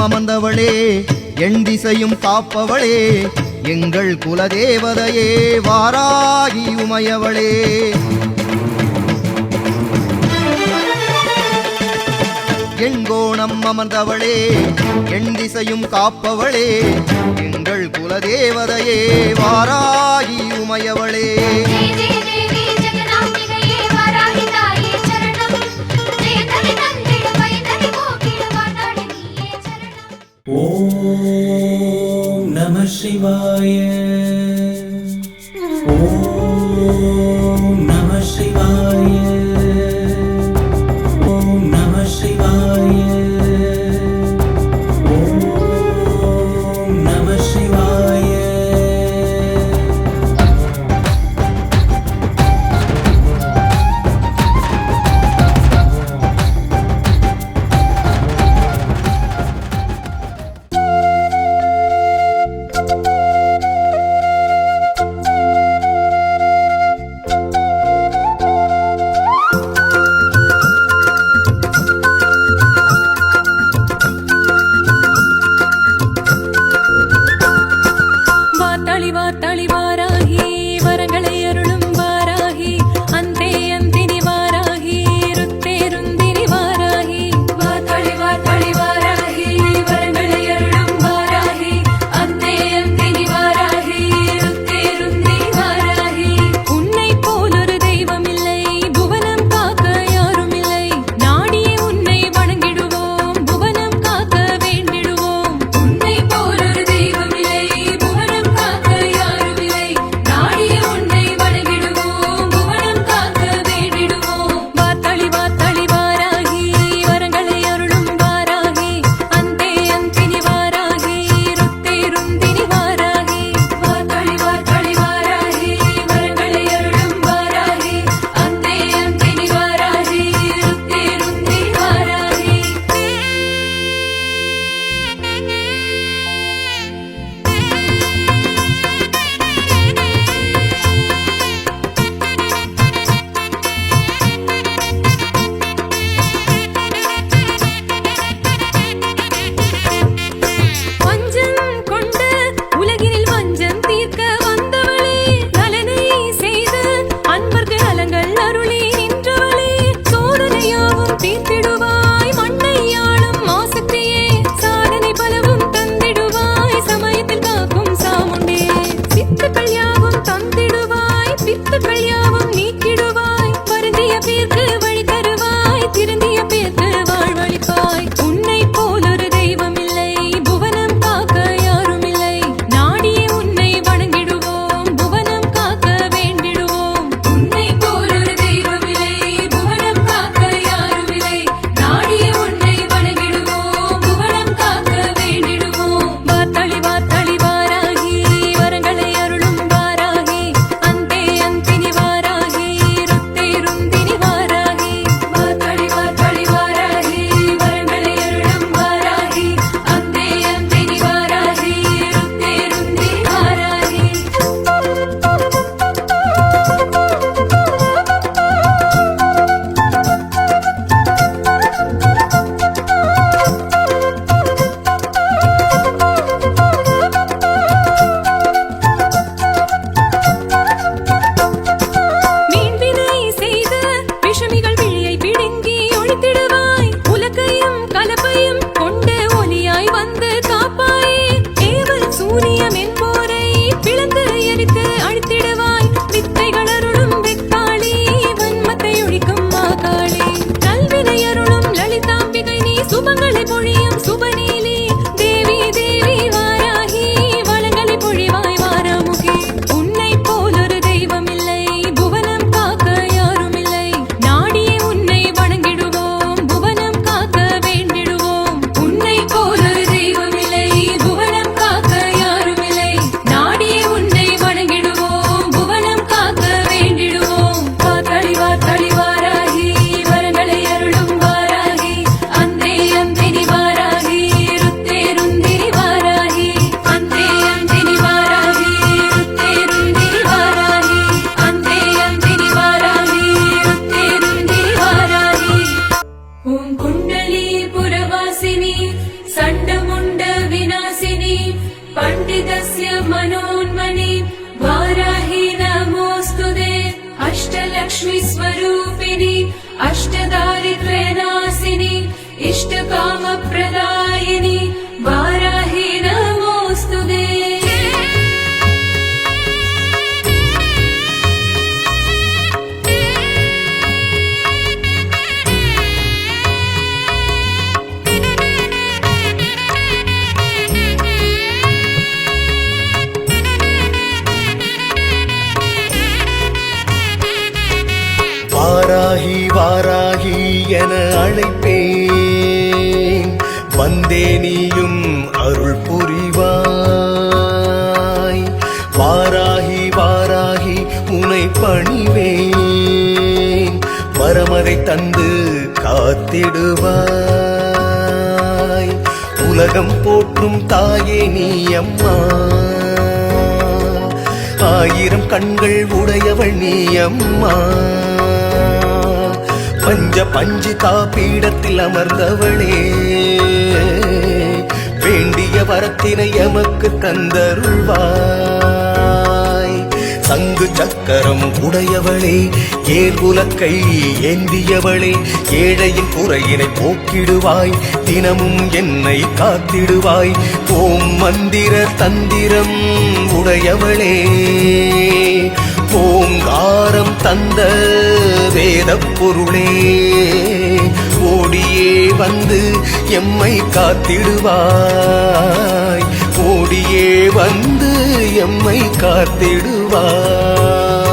அமர்ந்தவளே எண் திசையும் காப்பவளே எங்கள் குலதேவதையே வாராகி உமையவளே. எங்கோணம் அமர்ந்தவளே எண் திசையும் காப்பவளே எங்கள் குலதேவதையே வாராகி உமையவளே. நம इष्टकामप्रदायिनि वाराहि नमोऽस्तु ते வாராகி வாராகி என அழைப்பேன் வந்தே நீயும் அருள் புரிவாய். வாராகி வாராகி உனை பணிவேன். வரமதை தந்து காத்திடுவாய். உலகம் போற்றும் தாயே நீ அம்மா. ஆயிரம் கண்கள் உடையவள் நீ அம்மா. பஞ்ச பஞ்சு காப்பீடத்தில் அமர்ந்தவளே. வேண்டிய வரத்தினை எமக்கு தந்தருள்வாய். சங்கு சக்கரம் உடையவளே ஏர் உலக்கை ஏந்தியவளே ஏழையின் குறையினை போக்கிடுவாய் தினமும் என்னை காத்திடுவாய். ஓம் மந்திர தந்திரம் உடையவளே ஓங்காரம் தந்த வேத பொருளே ஓடியே வந்து எம்மை காத்திடுவாய். ஓடியே வந்து எம்மை காத்திடுவாய்.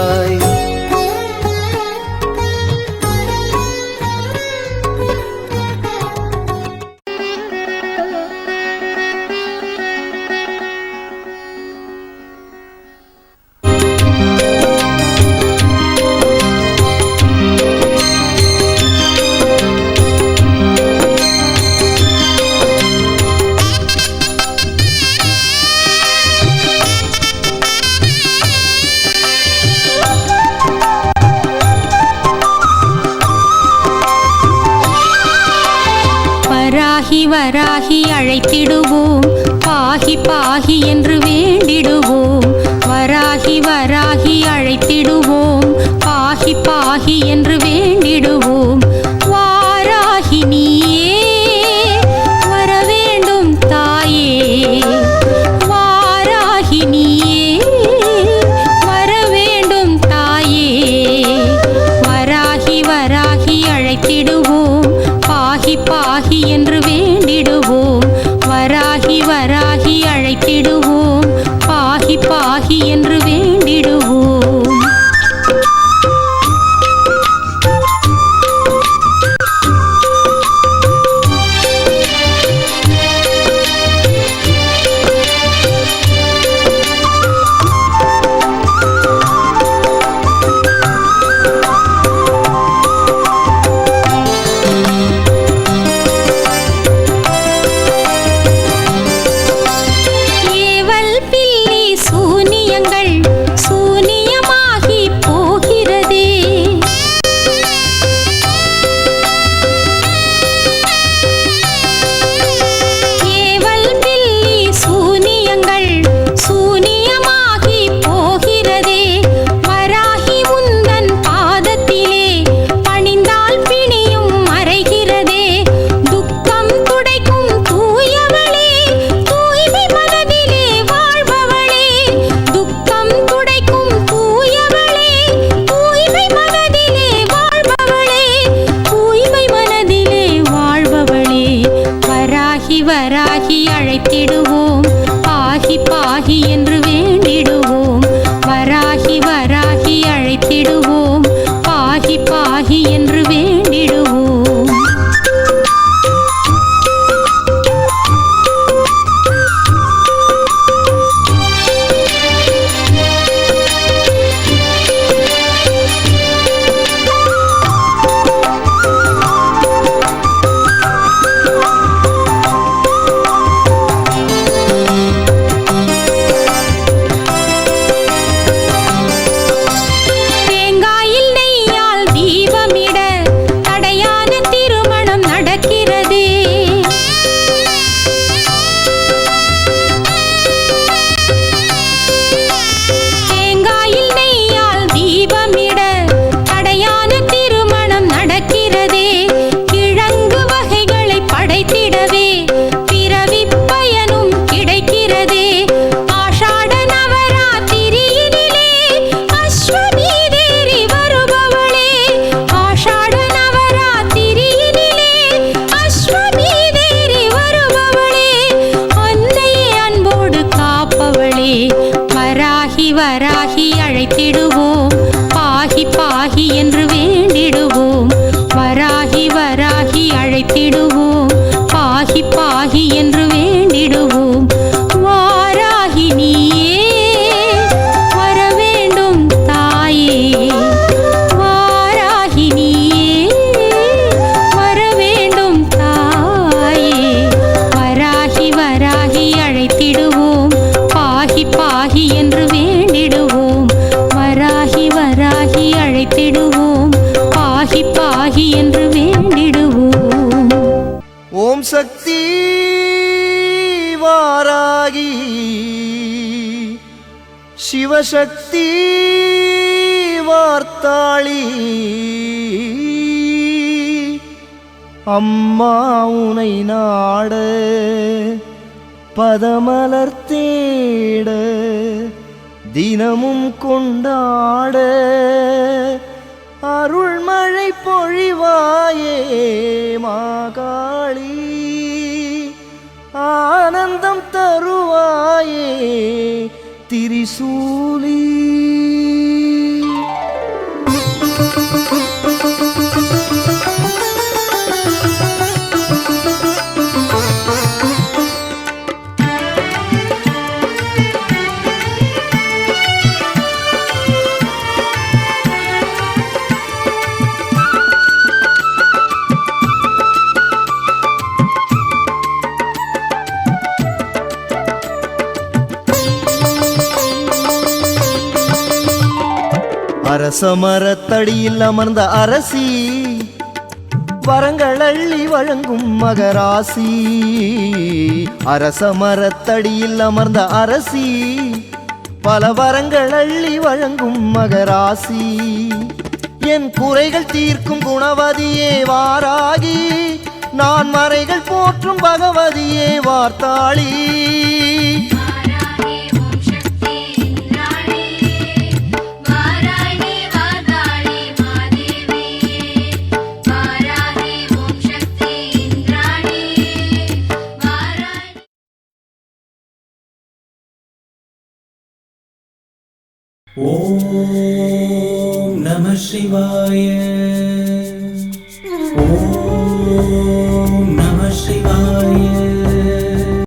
வராகி வராகி அழைத்திடுவோம். பாகி பாகி என்று வேண்டிடுவோம். வராகி வராகி அழைத்திடுவோம். பாகி பாகி என்று வராகி வராகி அழைத்திடுவோம். வராகி அழைத்திடுவோம். பாகி பாகி என்று வேண்டிடுவோம். சிவசக்தி வார்த்தாளி. அம்மா உனை நாட பதமலர் தேட தினமும் கொண்டாட. அருள்மழை பொழிவாயே மாகாளி ஆனந்தம் தருவாயே திரிசூலி அரச மரத்தடியில் அமர்ந்த அரசி வரங்கள் அள்ளி வழங்கும் மகராசி. அரச மரத்தடியில் அமர்ந்த அரசி பல வரங்கள் அள்ளி வழங்கும் மகராசி. என் குறைகள் தீர்க்கும் குணவதியே வாராகி நான் மறைகள் போற்றும் பகவதியே வார்த்தாளி. ஓம் நம சிவாய. ஓம்